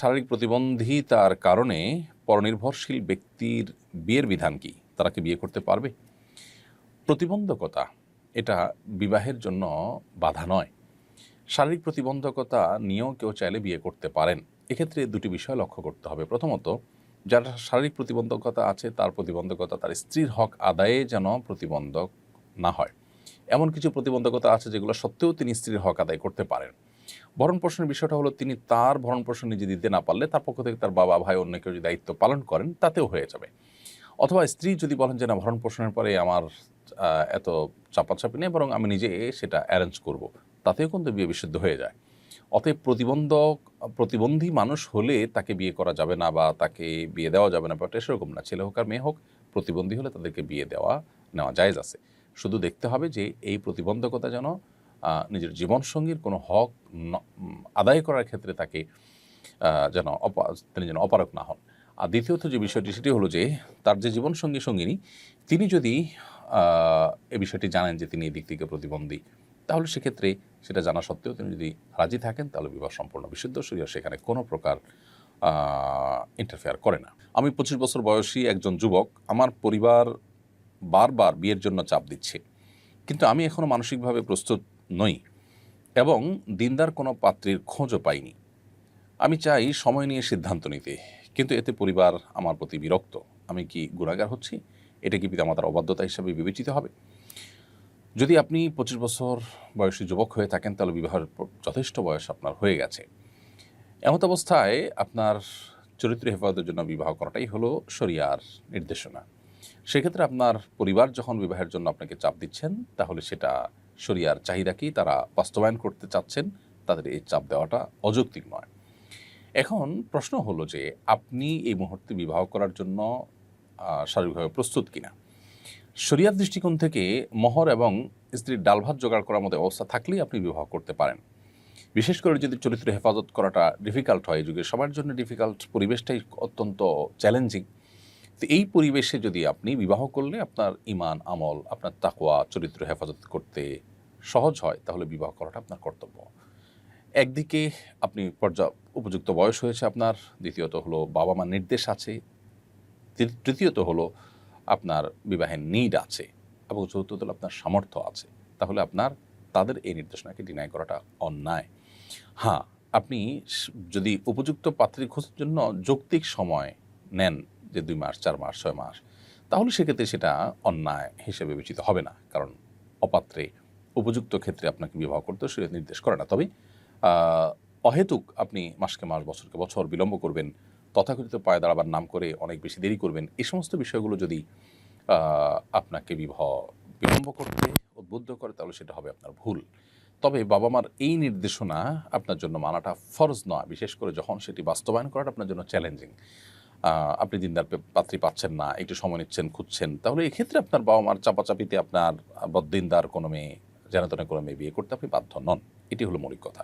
শারীরিক প্রতিবন্ধিতার কারণে পরনির্ভরশীল ব্যক্তির বিয়ের বিধান কি? তারা কি বিয়ে করতে পারবে? প্রতিবন্ধকতা, এটা বিবাহের জন্য বাধা নয়। শারীরিক প্রতিবন্ধকতা নিয়েও কেউ চাইলে বিয়ে করতে পারেন। এক্ষেত্রে দুটি বিষয় লক্ষ্য করতে হবে। প্রথমত, যার শারীরিক প্রতিবন্ধকতা আছে, তার প্রতিবন্ধকতা তার স্ত্রীর হক আদায়ে যেন প্রতিবন্ধক না হয়। এমন কিছু প্রতিবন্ধকতা আছে যেগুলো সত্ত্বেও তিনি স্ত্রীর হক আদায় করতে পারেন। ভরণ পোষণের বিষয়টা হলো তিনি তার ভরণ পোষণ নিজে দিতে না পারলে তার পক্ষ থেকে তার বাবা, ভাই, অন্য কেউ যদি দায়িত্ব পালন করেন, তাতেও হয়ে যাবে। অথবা স্ত্রী যদি বলেন যে, না ভরণ পোষণের পরে আমার এত চাপাচাপি নেই, বরং আমি নিজে সেটা অ্যারেঞ্জ করব। তাতেও কিন্তু বিয়ে বিশুদ্ধ হয়ে যায়। অতএব প্রতিবন্ধক, প্রতিবন্ধী মানুষ হলে তাকে বিয়ে করা যাবে না বা তাকে বিয়ে দেওয়া যাবে না ব্যাপারটা সেরকম না। ছেলে হোক আর মেয়ে হোক, প্রতিবন্ধী হলে তাদেরকে বিয়ে দেওয়া, নেওয়া জায়েজ আছে। শুধু দেখতে হবে যে, এই প্রতিবন্ধকতা যেন নিজের জীবনসঙ্গীর কোনো হক আদায় করার ক্ষেত্রে তাকে যেন তিনি যেন অপারক না হন। আর দ্বিতীয়ত যে বিষয়টি, সেটি হলো যে তার যে জীবনসঙ্গী সঙ্গিনী, তিনি যদি এ বিষয়টি জানেন যে তিনি এই দিক থেকে প্রতিবন্ধী, তাহলে সেক্ষেত্রে সেটা জানা সত্ত্বেও তিনি যদি রাজি থাকেন, তাহলে বিবাহ সম্পূর্ণ বিশুদ্ধ শরীর সেখানে কোনো প্রকার ইন্টারফেয়ার করে না। আমি পঁচিশ বছর বয়সী একজন যুবক, আমার পরিবার বারবার বিয়ের জন্য চাপ দিচ্ছে। কিন্তু আমি এখনও মানসিকভাবে প্রস্তুত নই এবং দিনদার কোনো পাত্রীর খোঁজও পাইনি। আমি চাই সময় নিয়ে সিদ্ধান্ত নিতে, কিন্তু এতে পরিবার আমার প্রতি বিরক্ত। আমি কি গুণাগার হচ্ছি? এটা কি পিতামাতার অবাধ্যতা হিসাবে বিবেচিত হবে? যদি আপনি পঁচিশ বছর বয়সী যুবক হয়ে থাকেন, তাহলে বিবাহের যথেষ্ট বয়স আপনার হয়ে গেছে। এমত অবস্থায় আপনার চরিত্র হেফাজতের জন্য বিবাহ করাটাই হলো শরিয়ার নির্দেশনা। সেক্ষেত্রে আপনার পরিবার যখন বিবাহের জন্য আপনাকে চাপ দিচ্ছেন, তাহলে সেটা শরিয়ার চাহিদাকেই তারা বাস্তবায়ন করতে চাচ্ছেন, তাদের এই চাপ দেওয়াটা অযৌক্তিক নয়। এখন প্রশ্ন হলো যে, আপনি এই মুহূর্তে বিবাহ করার জন্য শারীরিকভাবে প্রস্তুত কিনা? শরিয়ার দৃষ্টিকোণ থেকে মহর এবং স্ত্রীর ডাল ভাত জোগাড় করার মতো অবস্থা থাকলেই আপনি বিবাহ করতে পারেন। বিশেষ করে যদি চরিত্র হেফাজত করাটা ডিফিকাল্ট হয় যুগে সবার জন্য ডিফিকাল্ট পরিবেশটাই অত্যন্ত চ্যালেঞ্জিং তো এই পরিবেশে যদি আপনি বিবাহ করলে আপনার ইমান আমল, আপনার তাকওয়া, চরিত্র হেফাজত করতে সহজ হয়, তাহলে বিবাহ করাটা আপনার কর্তব্য। একদিকে আপনি পর্যা, উপযুক্ত বয়স হয়েছে আপনার, দ্বিতীয়ত হলো বাবা মার নির্দেশ আছে তৃতীয়ত হলো আপনার বিবাহের নিড আছে, এবং চতুর্থত আপনার সামর্থ্য আছে, তাহলে আপনার, তাদের এই নির্দেশনাকে ডিনাই করাটা অন্যায়। হ্যাঁ আপনি যদি উপযুক্ত পাত্রী খোঁজার জন্য যৌক্তিক সময় নেন যে দুই মাস, চার মাস, ছয় মাস, তাহলে সেক্ষেত্রে সেটা অন্যায় হিসেবে বিবেচিত হবে না। কারণ অপাত্রে উপযুক্ত ক্ষেত্রে আপনাকে বিবাহ করতে সে নির্দেশ করে না। তবে অহেতুক আপনি মাসকে মাস, বছরকে বছর বিলম্ব করবেন, তথাকথিত পায়ে দাঁড়াবার নাম করে অনেক বেশি দেরি করবেন এই সমস্ত বিষয়গুলো যদি আপনাকে বিবাহ বিলম্ব করতে উদ্বুদ্ধ করে, তাহলে সেটা হবে আপনার ভুল। তবে বাবা মার এই নির্দেশনা আপনার জন্য মানাটা ফরজ নয়, বিশেষ করে যখন সেটি বাস্তবায়ন করাটা আপনার জন্য চ্যালেঞ্জিং আপনি দিনদার পাত্রি পাচ্ছেন না, একটু সময় নিচ্ছেন, খুঁজছেন, তাহলে এক্ষেত্রে আপনার বাবা মার চাপাচাপিতে আপনার বদিনদার কোনো মেয়ে জেনাতনে তেন কোনো মেয়ে বিয়ে করতে আপনি বাধ্য নন। এটি হলো মৌলিক কথা।